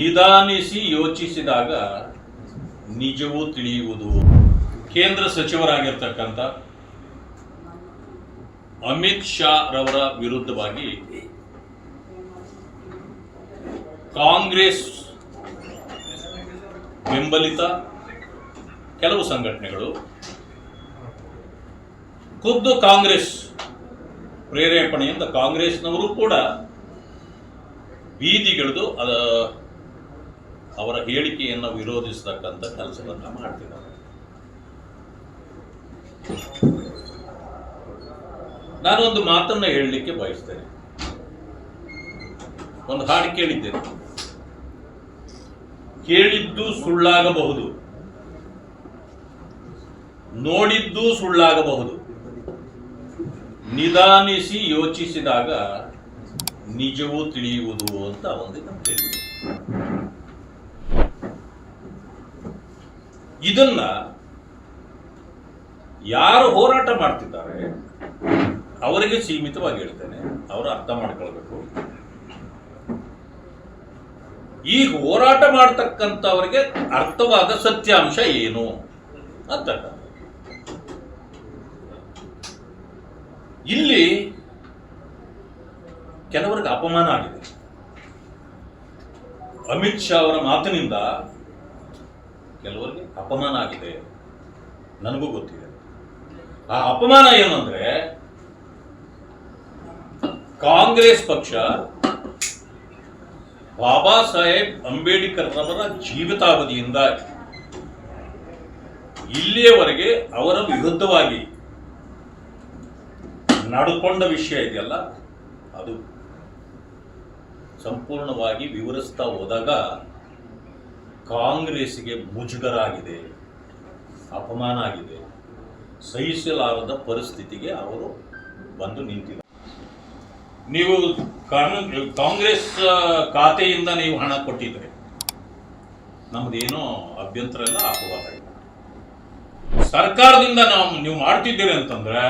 ನಿಧಾನಿಸಿ ಯೋಚಿಸಿದಾಗ ನಿಜವೂ ತಿಳಿಯುವುದು. ಕೇಂದ್ರ ಸಚಿವರಾಗಿರ್ತಕ್ಕಂಥ ಅಮಿತ್ ಶಾ ರವರ ವಿರುದ್ಧವಾಗಿ ಕಾಂಗ್ರೆಸ್ ಬೆಂಬಲಿತ ಕೆಲವು ಸಂಘಟನೆಗಳು ಖುದ್ದು ಕಾಂಗ್ರೆಸ್ ಪ್ರೇರೇಪಣೆಯಿಂದ ಕಾಂಗ್ರೆಸ್ನವರು ಕೂಡ ಬೀದಿಗಿಳಿದು ಅವರ ಹೇಳಿಕೆಯನ್ನು ವಿರೋಧಿಸತಕ್ಕಂಥ ಕೆಲಸವನ್ನು ಮಾಡ್ತಿದ್ದಾರೆ ನಾನೊಂದು ಮಾತನ್ನು ಹೇಳಲಿಕ್ಕೆ ಬಯಸ್ತೇನೆ. ಒಂದು ಹಾಡು ಕೇಳಿದ್ದೇನೆ. ಕೇಳಿದ್ದು ಸುಳ್ಳಾಗಬಹುದು. ನೋಡಿದ್ದು ಸುಳ್ಳಾಗಬಹುದು. ನಿಧಾನಿಸಿ ಯೋಚಿಸಿದಾಗ ನಿಜವೂ ತಿಳಿಯುವುದು ಅಂತ ಒಂದು ನಂಬಿಕೆ ಇದೆ. ಇದನ್ನ ಯಾರು ಹೋರಾಟ ಮಾಡ್ತಿದ್ದಾರೆ, ಅವರಿಗೆ ಸೀಮಿತವಾಗಿ ಹೇಳ್ತೇನೆ, ಅವರು ಅರ್ಥ ಮಾಡ್ಕೊಳ್ಬೇಕು. ಈ ಹೋರಾಟ ಮಾಡ್ತಕ್ಕಂಥವರಿಗೆ ಅರ್ಥವಾದ ಸತ್ಯಾಂಶ ಏನು ಅಂತ ಇಲ್ಲಿ ಕೆಲವರಿಗೆ ಅಪಮಾನ ಆಗಿದೆ. ಅಮಿತ್ ಶಾ ಅವರ ಮಾತಿನಿಂದ ಕೆಲವರಿಗೆ ಅಪಮಾನ ಆಗಿದೆ. ನನಗೂ ಗೊತ್ತಿದೆ. ಆ ಅಪಮಾನ ಏನು ಕಾಂಗ್ರೆಸ್ ಪಕ್ಷ ಬಾಬಾ ಸಾಹೇಬ್ ಅಂಬೇಡ್ಕರ್ ರವರ ಜೀವಿತಾವಧಿಯಿಂದ ಇಲ್ಲಿಯವರೆಗೆ ಅವರ ವಿರುದ್ಧವಾಗಿ ನಡ್ಕೊಂಡ ವಿಷಯ ಇದೆಯಲ್ಲ, ಅದು ಸಂಪೂರ್ಣವಾಗಿ ವಿವರಿಸ್ತಾ ಹೋದಾಗ ಕಾಂಗ್ರೆಸ್ಗೆ ಮುಜುಗರ ಆಗಿದೆ ಅಪಮಾನ ಆಗಿದೆ, ಸಹಿಸಲಾರದ ಪರಿಸ್ಥಿತಿಗೆ ಅವರು ಬಂದು ನಿಂತಿದ್ದಾರೆ. ನೀವು ಕಾಂಗ್- ಕಾಂಗ್ರೆಸ್ ಖಾತೆಯಿಂದ ನೀವು ಹಣ ಕೊಟ್ಟಿದ್ರೆ ನಮ್ದೇನೋ ಅಭ್ಯಂತರ ಎಲ್ಲ ಅಪವಾದ ಸರ್ಕಾರದಿಂದ ನಾವು, ನೀವು ಮಾಡ್ತಿದ್ದೀರಿ ಅಂತಂದ್ರೆ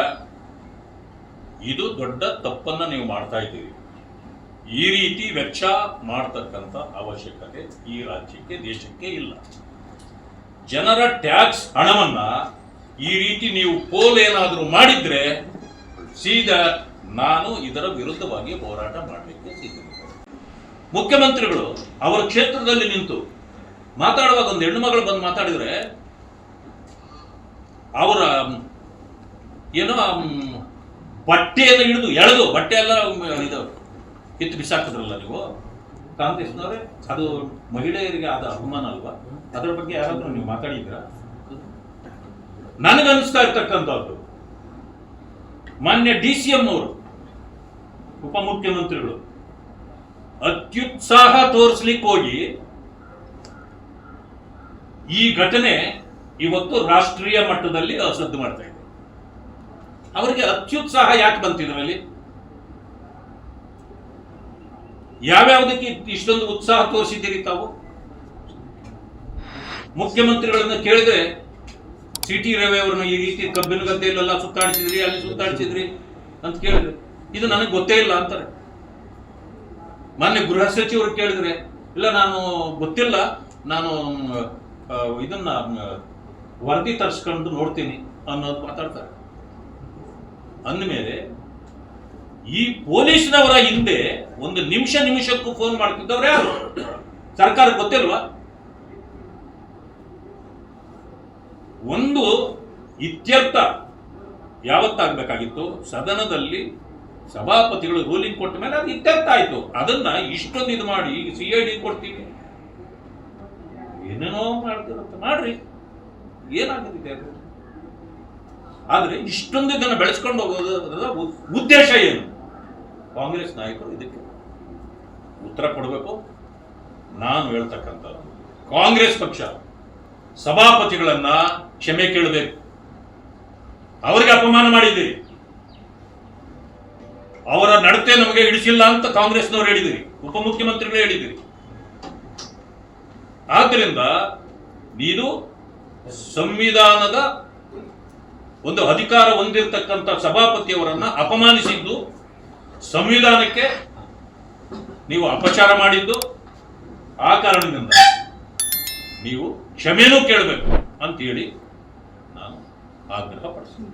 ಇದು ದೊಡ್ಡ ತಪ್ಪನ್ನ ನೀವು ಮಾಡ್ತಾ ಇದ್ದೀರಿ. ಈ ರೀತಿ ವೆಚ್ಚ ಮಾಡ್ತಕ್ಕಂಥ ಅವಶ್ಯಕತೆ ಈ ರಾಜ್ಯಕ್ಕೆ, ದೇಶಕ್ಕೆ ಇಲ್ಲ. ಜನರ ಟ್ಯಾಕ್ಸ್ ಹಣವನ್ನ ಈ ರೀತಿ ನೀವು ಪೋಲ್ ಏನಾದರೂ ಮಾಡಿದ್ರೆ ಸೀದಾ ನಾನು ಇದರ ವಿರುದ್ಧವಾಗಿ ಹೋರಾಟ ಮಾಡಲಿಕ್ಕೆ ಸಿದ್ಧ ಮುಖ್ಯಮಂತ್ರಿಗಳು ಅವರ ಕ್ಷೇತ್ರದಲ್ಲಿ ನಿಂತು ಮಾತಾಡುವಾಗ ಒಂದು ಹೆಣ್ಣು ಮಗಳು ಬಂದು ಮಾತಾಡಿದ್ರೆ ಅವರ ಏನೋ ಬಟ್ಟೆಯನ್ನು ಹಿಡಿದು ಎಳೆದು, ಬಟ್ಟೆ ಎಲ್ಲ ಇದು ಕಿತ್ತು ಬಿಸಾಕಿದ್ರಲ್ಲ ನೀವು? ಕಾಂಗ್ರೆಸ್ನವರೇ, ಅದು ಮಹಿಳೆಯರಿಗೆ ಆದ ಅಭಿಮಾನ ಅಲ್ವಾ? ಅದರ ಬಗ್ಗೆ ಯಾರಾದ್ರೂ ನೀವು ಮಾತಾಡಿದ್ರ ನನಗನ್ನಿಸ್ತಾ ಇರ್ತಕ್ಕಂಥದ್ದು, ಮಾನ್ಯ ಡಿ ಸಿ ಎಂ ಅವರು, ಉಪಮುಖ್ಯಮಂತ್ರಿಗಳು, ಅತ್ಯುತ್ಸಾಹ ತೋರಿಸ್ಲಿಕ್ಕೆ ಹೋಗಿ ಈ ಘಟನೆ ಇವತ್ತು ರಾಷ್ಟ್ರೀಯ ಮಟ್ಟದಲ್ಲಿ ಅಸದ್ದು ಮಾಡ್ತಾ ಇದೆ. ಅವರಿಗೆ ಅತ್ಯುತ್ಸಾಹ ಯಾಕೆ ಬಂತಿದ್ರಲ್ಲಿ ಯಾವ್ಯಾವುದಕ್ಕೆ ಇಷ್ಟೊಂದು ಉತ್ಸಾಹ ತೋರಿಸಿದ್ದೀರಿ ತಾವು? ಮುಖ್ಯಮಂತ್ರಿಗಳನ್ನ ಕೇಳಿದ್ರೆ ಸಿ ಟಿ ರವಿ ಅವರನ್ನು ಈ ರೀತಿ ಕಬ್ಬಿನ ಗದ್ದೆಯಲ್ಲೆಲ್ಲ ಸುತ್ತಾಡಿಸಿದ್ರಿ, ಅಲ್ಲಿ ಸುತ್ತಾಡಿಸಿದ್ರಿ ಅಂತ ಕೇಳಿದ್ರೆ. ಇದು ನನಗೆ ಗೊತ್ತೇ ಇಲ್ಲ ಅಂತಾರೆ. ಮೊನ್ನೆ ಗೃಹ ಸಚಿವರು ಕೇಳಿದ್ರೆ, ಇಲ್ಲ ನಾನು ಗೊತ್ತಿಲ್ಲ, ನಾನು ಇದನ್ನ, ವರದಿ ತರಿಸ್ಕೊಂಡು ನೋಡ್ತೀನಿ ಅನ್ನೋದು ಮಾತಾಡ್ತಾರೆ. ಅಂದಮೇಲೆ ಈ ಪೊಲೀಸ್ನವರ ಹಿಂದೆ ಒಂದು ನಿಮಿಷ ನಿಮಿಷಕ್ಕೂ ಫೋನ್ ಮಾಡ್ತಿದ್ದವ್ರು ಯಾರು? ಸರ್ಕಾರ ಗೊತ್ತಿಲ್ವಾ? ಒಂದು ಇತ್ಯರ್ಥ ಯಾವತ್ತಾಗಬೇಕಾಗಿತ್ತು? ಸದನದಲ್ಲಿ ಸಭಾಪತಿಗಳು ರೂಲಿಂಗ್ ಕೊಟ್ಟ ಮೇಲೆ ಅದು ಇತ್ಯರ್ಥ ಆಯ್ತು. ಅದನ್ನ ಇಷ್ಟೊಂದು ಇದು ಮಾಡಿ ಸಿ ಐ ಡಿ ಕೊಡ್ತೀವಿ ಏನೇನೋ ಮಾಡ್ತಿರತ್ತೆ ಮಾಡ್ರಿ. ಏನಾಗಿದೆ ಆದ್ರೆ ಇಷ್ಟೊಂದು ಇದನ್ನು ಬೆಳೆಸ್ಕೊಂಡು ಹೋಗೋದರ ಉದ್ದೇಶ ಏನು? ಕಾಂಗ್ರೆಸ್ ನಾಯಕರು ಇದಕ್ಕೆ ಉತ್ತರ ಕೊಡಬೇಕು. ನಾನು ಹೇಳ್ತಕ್ಕಂಥದ್ದು, ಕಾಂಗ್ರೆಸ್ ಪಕ್ಷ ಸಭಾಪತಿಗಳನ್ನ ಕ್ಷಮೆ ಕೇಳಬೇಕು. ಅವರಿಗೆ ಅಪಮಾನ ಮಾಡಿದ್ದೀರಿ. ಅವರ ನಡತೆ ನಮಗೆ ಹಿಡಿಸಿಲ್ಲ ಅಂತ ಕಾಂಗ್ರೆಸ್ನವರು ಹೇಳಿದಿರಿ ಉಪಮುಖ್ಯಮಂತ್ರಿಗಳು ಹೇಳಿದಿರಿ ಆದ್ದರಿಂದ ಇದು ಸಂವಿಧಾನದ ಒಂದು ಅಧಿಕಾರ ಹೊಂದಿರತಕ್ಕಂಥ ಸಭಾಪತಿಯವರನ್ನ ಅಪಮಾನಿಸಿದ್ದು, ಸಂವಿಧಾನಕ್ಕೆ ನೀವು ಅಪಚಾರ ಮಾಡಿದ್ದು, ಆ ಕಾರಣದಿಂದ ನೀವು ಕ್ಷಮೆನೂ ಕೇಳಬೇಕು ಅಂತೇಳಿ ನಾನು ಆಗ್ರಹ ಪಡಿಸ್ತೀನಿ